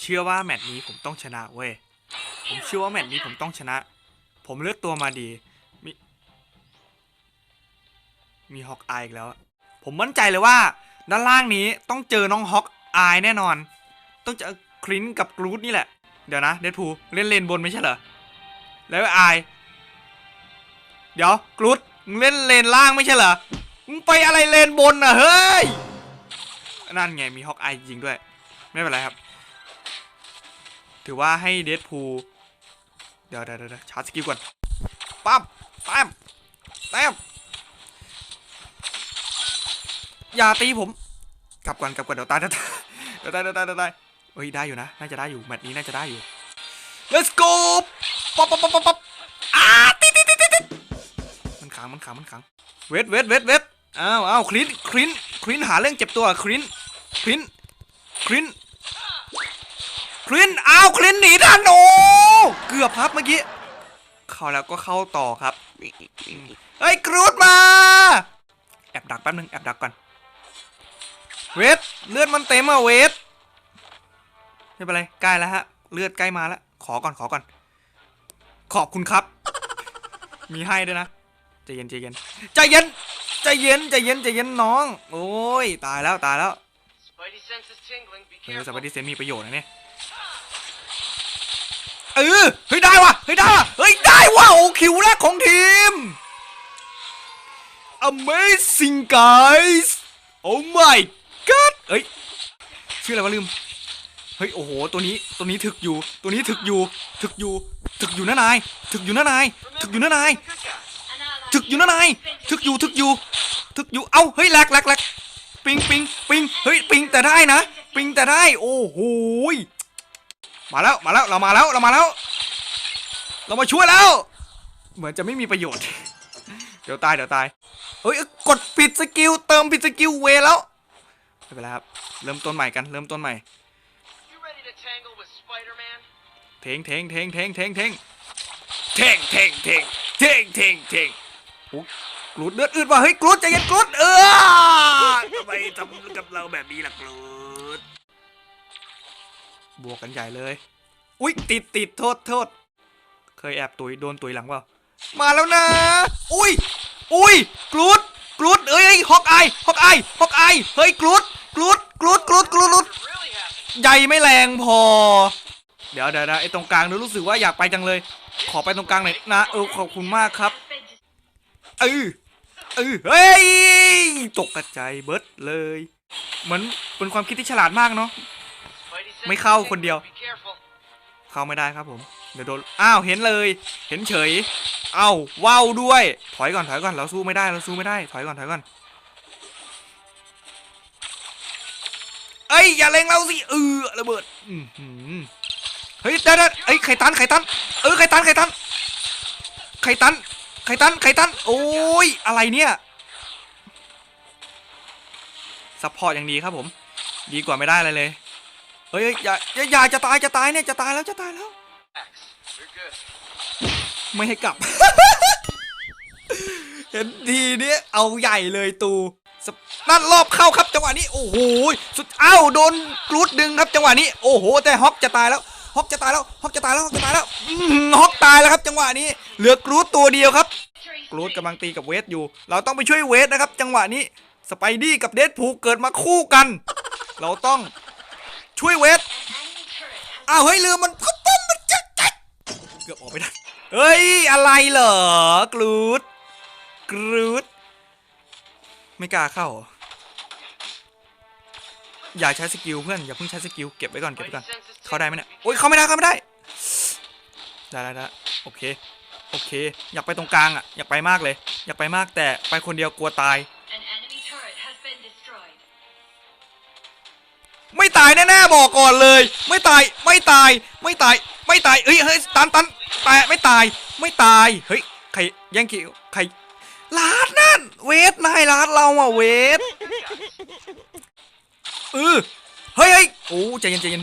เชื่อว่าแมตช์นี้ผมต้องชนะเว้ย ผมเชื่อว่าแมตช์นี้ผมต้องชนะ ผมเลือกตัวมาดี มี มีฮอกอายอีกแล้ว ผมมั่นใจเลยว่า ด้านล่างนี้ต้องเจอน้องฮอกอายแน่นอน ต้องเจอคลินกับกรูดนี่แหละ เดี๋ยวนะเดดพูเล่นเลนบนไม่ใช่เหรอ แล้วอาย เดี๋ยวกรูดมึงเล่นเลนล่างไม่ใช่เหรอ มึงไปอะไรเลนบนอะเฮ้ย นั่นไงมีฮอกอายจริงด้วย ไม่เป็นไรครับ ถือว่าให้เดดพูเดี๋ยวเดี๋ยวเดี๋ยวชาร์จสกิลก่อนปั๊บแต้มแต้มอย่าตีผม กลับก่อนกลับก่อนเดี๋ยวตายเดี๋ยวตายเดี๋ยวตายเดี๋ยวตายเดี๋ยวตายเฮ้ยได้อยู่นะ น่าจะได้อยู่แมตช์นี้น่าจะได้อยู่ let's go ป๊อปป๊อปป๊อปป๊อปป๊อปอ่าติดติดติดติดติดมันขังมันขังมันขังเวทเวทเวทเวทอ้าวอ้าวคลินคลินคลินหาเรื่องเจ็บตัวคลินคลินคลิน คลินอ้าวคลินหนีทันโอ้เกือบครับเมื่อกี้เข้าแล้วก็เข้าต่อครับเฮ้ยกรูดมา แอบดักแป๊บนึงแอบดักก่อนเวทเลือดมันเต็มอะเวทไม่เป็นไรใกล้แล้วฮะ เลือดใกล้มาแล้วขอก่อนขอก่อน ขอบคุณครับ มีให้ด้วยนะใจเย็นใจเย็นใจเย็นใจเย็นใจเย็นใจเย็นน้อง โอ้ยตายแล้วตายแล้ว Spidey sense is tingling. Be เออส careful. วัสดีเซนมีประโยชน์นะเนี่ย เออเฮ้ยได้วะเฮ้ยได้วะเฮ้ยได้วะโอ้คิวแรกของทีม Amazing guys Oh my god เอ้ยชื่ออะไรวะลืมเฮ้ยโอ้โหตัวนี้ตัวนี้ถึกอยู่ตัวนี้ถึกอยู่ถึกอยู่ถึกอยู่นะนายถึกอยู่นะนายถึกอยู่นะนายถึกอยู่นะนายถึกอยู่ถึกอยู่ถึกอยู่เอ้าเฮ้ยแหลกแหลกแหลกปิงปิงปิงเฮ้ยปิงแต่ได้นะ ปิงแต่ได้โอ้โห มาแล้วมาแล้วเรามาแล้วเรามาแล้ว เรามาช่วยแล้ว เหมือนจะไม่มีประโยชน์ เดี๋ยวตายเดี๋ยวตายเฮ้ยกดผิดสกิลเติมผิดสกิลเวแล้วไม่เป็นไรครับเริ่มต้นใหม่กันเริ่มต้นใหม่ You ready to tangle with Spider-Man? เทงเทงเทงเทงเทงเทงเทงเทงเทงเทงเทงเทงโอ้กรูดเลือดอืดว่ะเฮ้ยกรูดใจเย็นกรูดเออทำไมทำกับเราแบบนี้ล่ะกรูด บวกกันใหญ่เลย อุ๊ย ติดติดโทษโทษ เคยแอบตุยโดนตุยหลังเปล่า มาแล้วนะ อุ้ยอุ้ยกรูดกรูดเอ้ยเฮ้ยฮอกไอฮอกไอฮอกไอเฮ้ยกรูดกรูดกรูดกรูดกรูดกรูดใหญ่ไม่แรงพอ เดี๋ยวเดี๋ยวไอ้ตรงกลางดูรู้สึกว่าอยากไปจังเลย ขอไปตรงกลางหน่อยนะ เออ ขอบคุณมากครับ เออเออเฮ้ย ตกกระจายเบิร์ดเลย เหมือนเป็นความคิดที่ฉลาดมากเนาะ ไม่เข้าคนเดียว เข้าไม่ได้ครับผม เดี๋ยวโดน อ้าว เห็นเลย เห็นเฉย เอ้าว้าวด้วย ถอยก่อน ถอยก่อน เราสู้ไม่ได้ เราสู้ไม่ได้ ถอยก่อน ถอยก่อน เอ้ย อย่าเล็งเราสิ เออระเบิดอื้อเฮ้ยเดี๋ยวเดี๋ยวเอ้ย ไข่ตัน ไข่ตัน เออ ไข่ตัน ไข่ตัน ไข่ตัน ไข่ตัน ไข่ตัน โอ้ย อะไรเนี่ยซัพพอร์ตอย่างดีครับผม ดีกว่าไม่ได้อะไรเลย เฮ้ยยอย่าอย่าอย่าจะตายจะตายเนี่ยจะตายแล้วจะตายแล้ว ไม่ให้กลับ เห็นทีเนี้เอาใหญ่เลยตูนั่นรอบเข้าครับจังหวะนี้โอ้โหสุดเอ้าโดนกรูดดึงครับจังหวะนี้โอ้โห แต่ฮอกจะตายแล้วฮอกจะตายแล้วฮอกจะตายแล้วฮอกจะตายแล้วฮอกตายแล้วครับ จังหวะนี้ เหลือกรูดตัวเดียวครับ กรูดกำลังตีกับเวทอยู่ เราต้องไปช่วยเวทนะครับ จังหวะนี้สไปดี้กับเดดพูเกิดมาคู่กัน เราต้อง ช่วยเวทอ้าวเฮ้ยเรือมันก็ป้มมันจะจะเกือบออกไม่ได้เฮ้ยอะไรเหรอกรูดกรูดไม่กล้าเข้า อย่าใช้สกิลเพื่อนอย่าเพิ่งใช้สกิลเก็บไว้ก่อนเก็บไว้ก่อนเข้าได้ไหมเนี่ยโอ้ยเข้าไม่ได้เข้าไม่ได้ได้ได้ได้โอเคโอเค อยากไปตรงกลางอะอยากไปมากเลย อยากไปมากแต่ไปคนเดียวกลัวตาย ไม่ตายแน่ๆบอกก่อนเลย ไม่ตายไม่ตายไม่ตายไม่ตายเฮ้ยเฮ้ยตันตันแต่ไม่ตายไม่ตายเฮ้ยใครแย่งคิวใครลาดนั่น เวทนายลาดเราอะเวทเออเฮ้ยเฮ้ยโอ้ใจเย็นใจเย็น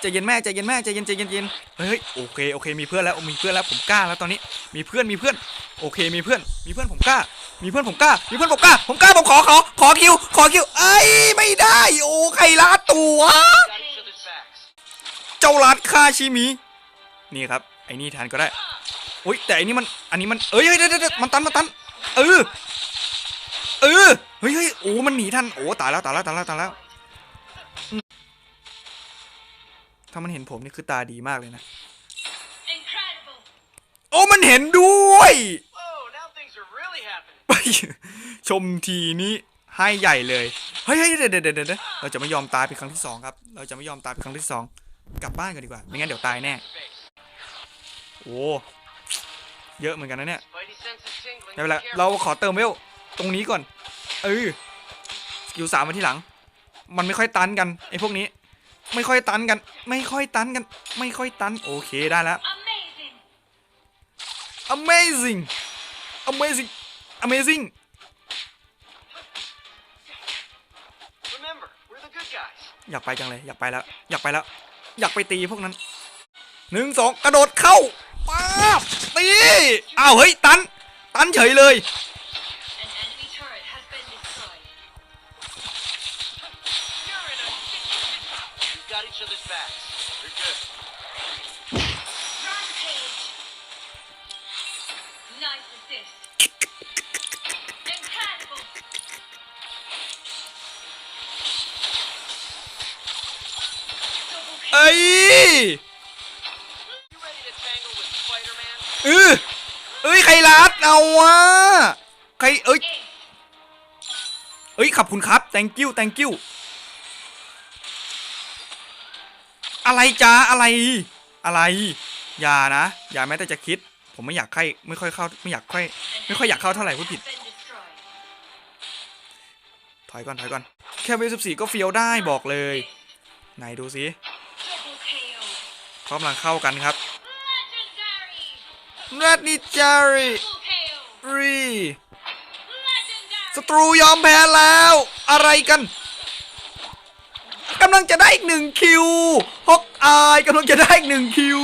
ใจเย็นแม่ใจเย็นแม่ใจเย็นใจเย็นใจเย็นเฮ้ยเฮ้ยโอเคโอเคมีเพื่อนแล้วมีเพื่อนแล้วผมกล้าแล้วตอนนี้มีเพื่อนมีเพื่อน โอเคมีเพื่อน มีเพื่อนผมกล้า มีเพื่อนผมกล้า มีเพื่อนผมกล้า ผมกล้า ผมขอขอขอคิว ขอคิว เอ้ย ไม่ได้ โอ้ใครลาดตัว Got each other's backs. เจ้าลัดฆ่าชิมิ นี่ครับ ไอ้นี่ทานก็ได้ อุ้ยแต่อันนี้มัน อันนี้มัน เอ้ยเฮ้ยเดี๋ยวเดี๋ยวเดี๋ยวมันตัน มันตัน เออ เออ เฮ้ยเฮ้ยโอ้ มันหนีทัน โอ้ ตายแล้ว ตายแล้ว ตายแล้ว ตายแล้ว ถ้ามันเห็นผมนี่คือตาดีมากเลยนะ Incredible. โอ้ มันเห็นด้วย Whoa, now things are really happening. ไปชมทีนี้ให้ใหญ่เลย เฮ้ยเฮ้ยเดี๋ยวเดี๋ยวเดี๋ยวเดี๋ยวเราจะไม่ยอมตายเป็นครั้งที่สองครับ เราจะไม่ยอมตายเป็นครั้งที่สองกลับบ้านกันดีกว่า ไม่งั้นเดี๋ยวตายแน่ โอ้เยอะเหมือนกันนะเนี่ยไม่เป็นไรเราขอเติมเวลตรงนี้ก่อน เออ สกิลสามมาที่หลัง มันไม่ค่อยตันกันไอ้พวกนี้ ไม่ค่อยตันกัน ไม่ค่อยตันกัน ไม่ค่อยตัน โอเคได้แล้ว Amazing. amazing amazing amazing Remember, we're the good guys. อยากไปจังเลย อยากไปแล้ว อยากไปแล้ว อยากไปตีพวกนั้นหนึ่งสองกระโดดเข้าป๊าบตีอ้าวเฮ้ย ตัน ตันเฉยเลย An enemy turret has been destroyed. You're in a. We've got each other's backs. We're good. เอ้ย You ready to tangle with Spider-Man? เออเอ้ยใครรัดเอาวะใครเอ้ย Ace. เอ้ยขอบคุณครับ thank you thank you อะไรจ้าอะไรอะไร อย่านะ อย่าแม้แต่จะคิด ผมไม่อยากใครไม่ค่อยเข้าไม่อยากค่อย An ไม่ค่อยอยากเข้า enemy เท่าไหร่ turret พูดผิด has been destroyed. ถอยก่อนถอยก่อน แค่เวลสิบสี่ก็เฟียวได้บอกเลย ไหนดูสิ Double KO. เขา กำลังเข้ากันครับ Legendary. รัดนิจาริ Double KO. รี Legendary. ศัตรูยอมแพ้แล้ว อะไรกันกำลังจะได้อีกหนึ่งคิวฮอกอายกำลังจะได้อีกหนึ่งคิว